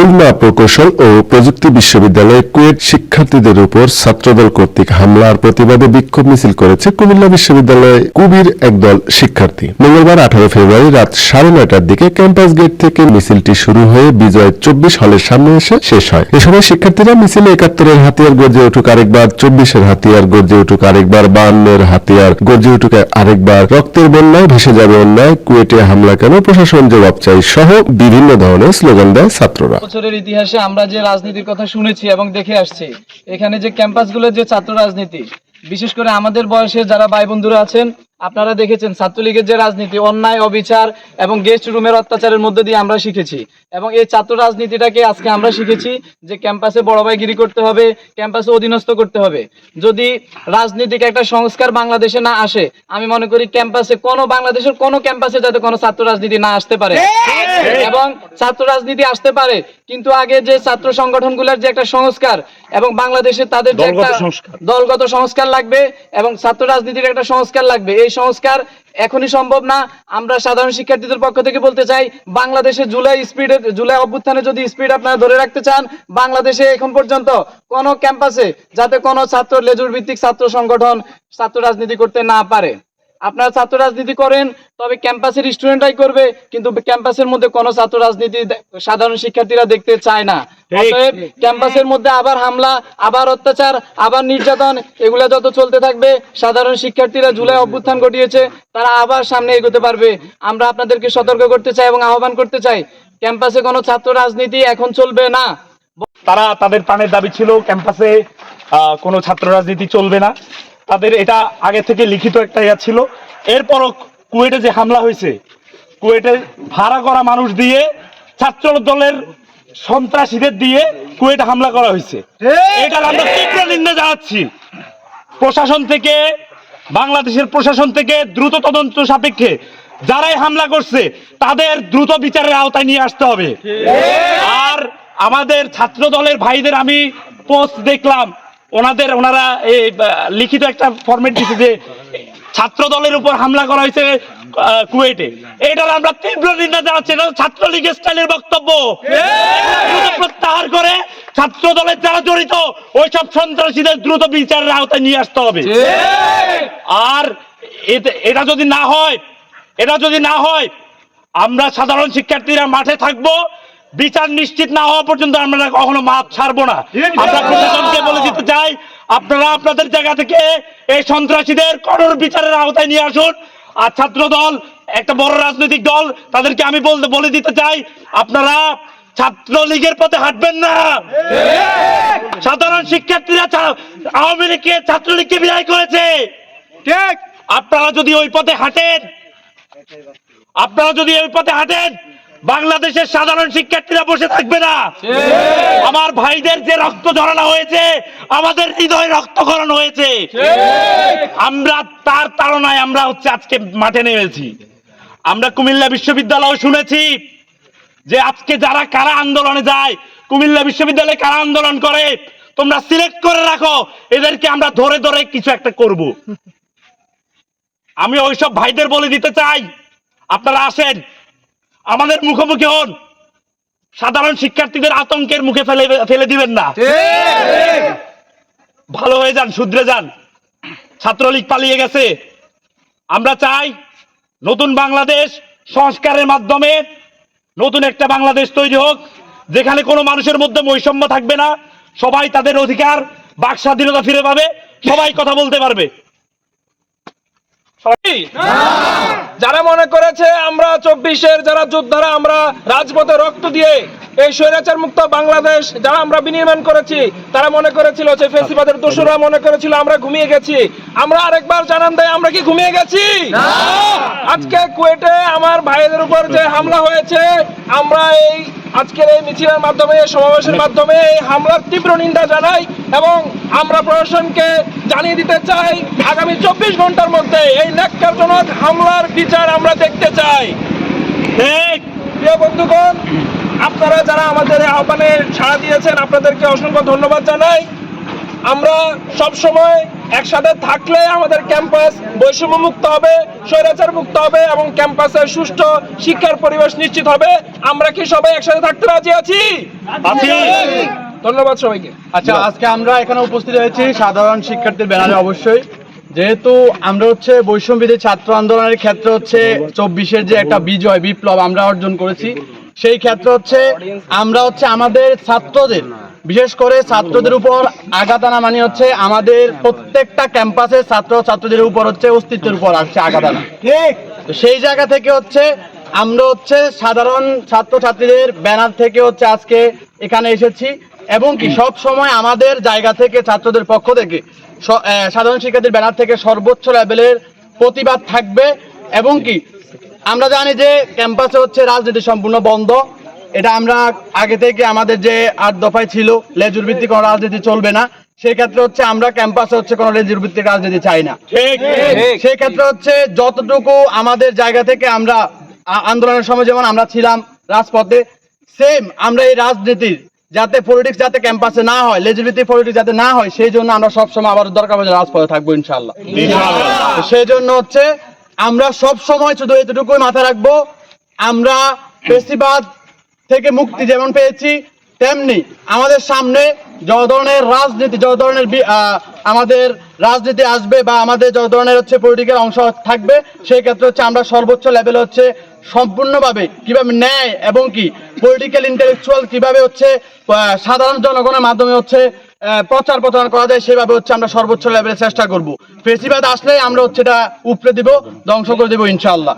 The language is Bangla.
খুলনা প্রকৌশল ও প্রযুক্তি বিশ্ববিদ্যালয়ে কুয়েট শিক্ষার্থীদের উপর ছাত্রদল কর্তৃক হামলার প্রতিবাদে বিক্ষোভ মিছিল করেছে কুমিল্লা বিশ্ববিদ্যালয়ে কুবির একদল শিক্ষার্থী। মঙ্গলবার আঠারো ফেব্রুয়ারি রাত সাড়ে নয়টার দিকে ক্যাম্পাস গেট থেকে মিছিলটি শুরু হয়ে বিজয় চব্বিশ হলের সামনে এসে শেষ হয়। এ সময় শিক্ষার্থীরা মিছিলে একাত্তরের হাতিয়ার গর্জে উঠুক আরেকবার, চব্বিশের হাতিয়ার গর্জে উঠুক আরেকবার, বান্নের হাতিয়ার গর্জে উঠুক আরেকবার। রক্তের বন্যায় ভেসে যাবে অন্যায়, কুয়েটে হামলা কেন? প্রশাসন জবাব চাই সহ বিভিন্ন ধরনের স্লোগান দেয় ছাত্ররা। বছরের ইতিহাসে আমরা যে রাজনীতির কথা শুনেছি এবং দেখে আসছি, এখানে যে ক্যাম্পাসগুলোর যে ছাত্র রাজনীতি, বিশেষ করে আমাদের বয়সে যারা ভাই বন্ধুরা আছেন আপনারা দেখেছেন ছাত্রলীগের যে রাজনীতি অন্যায় অবিচার এবং গেস্ট রুমের অত্যাচারের মধ্যে দিয়ে আমরা শিখেছি। এবং এই ছাত্র রাজনীতিটাকে আজকে আমরা শিখেছি যে ক্যাম্পাসে বড় ভাইগিরি করতে হবে ক্যাম্পাসে অধীনস্থ করতে হবে। যদি রাজনীতিক একটা সংস্কার বাংলাদেশে না আসে আমি মনে করি ক্যাম্পাসে কোনো বাংলাদেশের কোনো ক্যাম্পাসে যাতে কোনো ছাত্র রাজনীতি না আসতে পারে। এবং ছাত্র রাজনীতি আসতে পারে কিন্তু আগে যে ছাত্র সংগঠনগুলোর যে একটা সংস্কার এবং বাংলাদেশে তাদের দলগত সংস্কার। লাগবে এবং ছাত্র রাজনীতির একটা সংস্কার লাগবে। এই সংস্কার এখনই সম্ভব না। আমরা সাধারণ শিক্ষার্থীদের পক্ষ থেকে বলতে চাই বাংলাদেশে জুলাই স্পিডে জুলাই অভ্যুত্থানে যদি স্পিড আপনারা ধরে রাখতে চান বাংলাদেশে এখন পর্যন্ত কোন ক্যাম্পাসে যাতে কোনো ছাত্র লেজুর ভিত্তিক ছাত্র সংগঠন ছাত্র রাজনীতি করতে না পারে। আপনারা ছাত্র রাজনীতি করেন তবে ক্যাম্পাসের স্টুডেন্টরাই করবে কিন্তু ক্যাম্পাসের মধ্যে কোনো ছাত্র রাজনীতি সাধারণ শিক্ষার্থীরা দেখতে চায় না। অতএব ক্যাম্পাসের মধ্যে আবার হামলা আবার অত্যাচার আবার নির্যাতন এগুলা যত চলতে থাকবে সাধারণ শিক্ষার্থীরা জুলাই অভ্যুত্থান ঘটিয়েছে তারা আবার সামনে এগোতে পারবে। আমরা আপনাদেরকে সতর্ক করতে চাই এবং আহ্বান করতে চাই ক্যাম্পাসে কোনো ছাত্র রাজনীতি এখন চলবে না। তারা তাদের প্রাণের দাবি ছিল ক্যাম্পাসে কোনো ছাত্র রাজনীতি চলবে না। তাদের এটা আগে থেকে লিখিত একটা ইয়া ছিল। এরপরও কুয়েটে যে হামলা হয়েছে কুয়েটে ভাড়া করা মানুষ দিয়ে ছাত্র দলের সন্ত্রাসীদের দিয়ে কুয়েটে হামলা করা হয়েছে। এটার আমরা তীব্র নিন্দা জানাচ্ছি। প্রশাসন থেকে বাংলাদেশের প্রশাসন থেকে দ্রুত তদন্ত সাপেক্ষে যারাই হামলা করছে তাদের দ্রুত বিচারের আওতায় নিয়ে আসতে হবে। আর আমাদের ছাত্র দলের ভাইদের আমি পোস্ট দেখলাম। ওনাদের ওনারা এই লিখিত একটা ফরম্যাট দিচ্ছে যে ছাত্র দলের উপর হামলা করা হয়েছে কুয়েটে। এটার আমরা তীব্র নিন্দা জানাচ্ছি। এটা ছাত্রলীগের স্টাইলের বক্তব্য। প্রত্যাহার করে ছাত্র দলের যারা জড়িত ওইসব সন্ত্রাসীদের দ্রুত বিচারের আওতায় নিয়ে আসতে হবে। আর এটা যদি না হয় এটা যদি না হয় আমরা সাধারণ শিক্ষার্থীরা মাঠে থাকব। বিচার নিশ্চিত না হওয়া পর্যন্ত আমরা কখনো মাঠ ছাড়বো না। আমরা প্রশাসনকে বলে দিতে চাই আপনারা আপনাদের জায়গা থেকে এই সন্ত্রাসীদের কঠোর বিচারের আওতায় নিয়ে আসুন। আর ছাত্র দল একটা বড় রাজনৈতিক দল তাদেরকে আমি বলতে বলে দিতে চাই আপনারা ছাত্রলীগের পথে হাঁটবেন না। সাধারণ শিক্ষার্থীরা আওয়ামী লীগকে ছাত্রলীগকে বিদায় করেছে। ঠিক। আপনারা যদি ওই পথে হাঁটেন আপনারা যদি ওই পথে হাঁটেন বাংলাদেশের সাধারণ শিক্ষার্থীরা বসে থাকবে না। আমার ভাইদের যে রক্ত ঝরানো হয়েছে আমাদের হৃদয় রক্তকরণ হয়েছে। আমরা তার তাড়নায় আমরা হচ্ছে আজকে মাঠে নেমেছি। আমরা কুমিল্লা বিশ্ববিদ্যালয় শুনেছি যে আজকে যারা কারা আন্দোলনে যায় কুমিল্লা বিশ্ববিদ্যালয়ে কারা আন্দোলন করে তোমরা সিলেক্ট করে রাখো এদেরকে আমরা ধরে ধরে কিছু একটা করব। আমি ওইসব ভাইদের বলে দিতে চাই। আপনারা আসেন আমাদের মুখোমুখি হন। সাধারণ শিক্ষার্থীদের আতঙ্কের মুখে ফেলে ফেলে দিবেন না। ভালো হয়ে যান শুধরে যান। ছাত্রলীগ পালিয়ে গেছে। আমরা চাই নতুন বাংলাদেশ সংস্কারের মাধ্যমে নতুন একটা বাংলাদেশ তৈরি হোক যেখানে কোনো মানুষের মধ্যে বৈষম্য থাকবে না। সবাই তাদের অধিকার বাক স্বাধীনতা ফিরে পাবে। সবাই কথা বলতে পারবে। যারা মনে করেছে আমরা চব্বিশের যারা যোদ্ধারা আমরা রাজপথে রক্ত দিয়ে এই স্বৈরাচার মুক্ত বাংলাদেশ যারা আমরা বিনির্মাণ করেছি তারা মনে করেছিল যে ফেসিবাদের দোষরা মনে করেছিল আমরা ঘুমিয়ে গেছি। আমরা আরেকবার জানান দেয় আমরা কি ঘুমিয়ে গেছি? আজকে কুয়েটে আমার ভাইদের উপর যে হামলা হয়েছে আমরা এই আজকের এই মিছিলের মাধ্যমে এই সমাবেশের মাধ্যমে এই হামলার তীব্র নিন্দা জানাই এবং আমরা প্রশাসনকে জানিয়ে দিতে চাই আগামী চব্বিশ ঘণ্টার মধ্যে এই ন্যাক্কারজনক হামলার বিচার আমরা দেখতে চাই। ঠিক প্রিয় বন্ধুগণ আপনারা যারা আমাদের আহ্বানে সাড়া দিয়েছেন আপনাদেরকে অসংখ্য ধন্যবাদ জানাই। আমরা সব সময় একসাথে থাকলে আমাদের ক্যাম্পাস বৈষম্য মুক্ত হবে স্বৈরাচার মুক্ত হবে এবং ক্যাম্পাসে সুষ্ঠু শিক্ষার পরিবেশ নিশ্চিত হবে। আমরা কি সবাই একসাথে থাকতে রাজি আছি? আছি। ধন্যবাদ সবাইকে। আচ্ছা আজকে আমরা এখানে উপস্থিত হয়েছি সাধারণ শিক্ষার্থীর ব্যানারে অবশ্যই। যেহেতু আমরা হচ্ছে বৈষম্যবিধি ছাত্র আন্দোলনের ক্ষেত্রে হচ্ছে চব্বিশের যে একটা বিজয় বিপ্লব আমরা অর্জন করেছি সেই ক্ষেত্রে হচ্ছে আমরা হচ্ছে আমাদের ছাত্রদের বিশেষ করে ছাত্রদের উপর আঘাত আনা মানে হচ্ছে আমাদের প্রত্যেকটা ক্যাম্পাসের ছাত্র ছাত্রদের উপর হচ্ছে অস্তিত্বের উপর আসছে আঘাত আনা। তো সেই জায়গা থেকে হচ্ছে আমরা হচ্ছে সাধারণ ছাত্র ছাত্রীদের ব্যানার থেকে হচ্ছে আজকে এখানে এসেছি। এবং কি সব সময় আমাদের জায়গা থেকে ছাত্রদের পক্ষ থেকে সাধারণ শিক্ষার্থীর ব্যানার থেকে সর্বোচ্চ লেভেলের প্রতিবাদ থাকবে এবং কি আমরা জানি যে ক্যাম্পাসে হচ্ছে রাজনীতি সম্পূর্ণ বন্ধ। এটা আমরা আগে থেকে আমাদের যে আট দফায় ছিল লেজুর ভিত্তিক কোনো রাজনীতি চলবে না। সেই ক্ষেত্রে হচ্ছে আমরা ক্যাম্পাসে হচ্ছে কোনো লেজুর ভিত্তিক রাজনীতি চাই না। ঠিক সেই ক্ষেত্রে হচ্ছে যতটুকু আমাদের জায়গা থেকে আমরা আন্দোলনের সময় যেমন আমরা ছিলাম রাজপথে সেম আমরা এই রাজনীতির যাতে পলিটিক্স যাতে ক্যাম্পাসে না হয় লেজিবিলিটি পলিটিক্স যাতে না হয় সেই জন্য আমরা সবসময় আবার দরকার পড়লে রাজপথে থাকব ইনশাল্লাহ সেই জন্য হচ্ছে আমরা সব সময় শুধু এতটুকুই মাথায় রাখব আমরা বেশিরভাগ থেকে মুক্তি যেমন পেয়েছি তেমনি আমাদের সামনে যত ধরনের রাজনীতি যত ধরনের আমাদের রাজনীতি আসবে বা আমাদের যত ধরনের হচ্ছে পলিটিক্যাল অংশ থাকবে সেই ক্ষেত্রে হচ্ছে আমরা সর্বোচ্চ লেভেলে হচ্ছে সম্পূর্ণভাবে কীভাবে ন্যায় এবং কি পলিটিক্যাল ইন্টেলেকচুয়াল কীভাবে হচ্ছে সাধারণ জনগণের মাধ্যমে হচ্ছে প্রচার প্রচার করা যায়, সেভাবে হচ্ছে আমরা সর্বোচ্চ লেভেলে চেষ্টা করব। ফেসিবাদ আসলে আমরা হচ্ছে এটা উপড়ে দিব, ধ্বংস করে দেবো ইনশাআল্লাহ।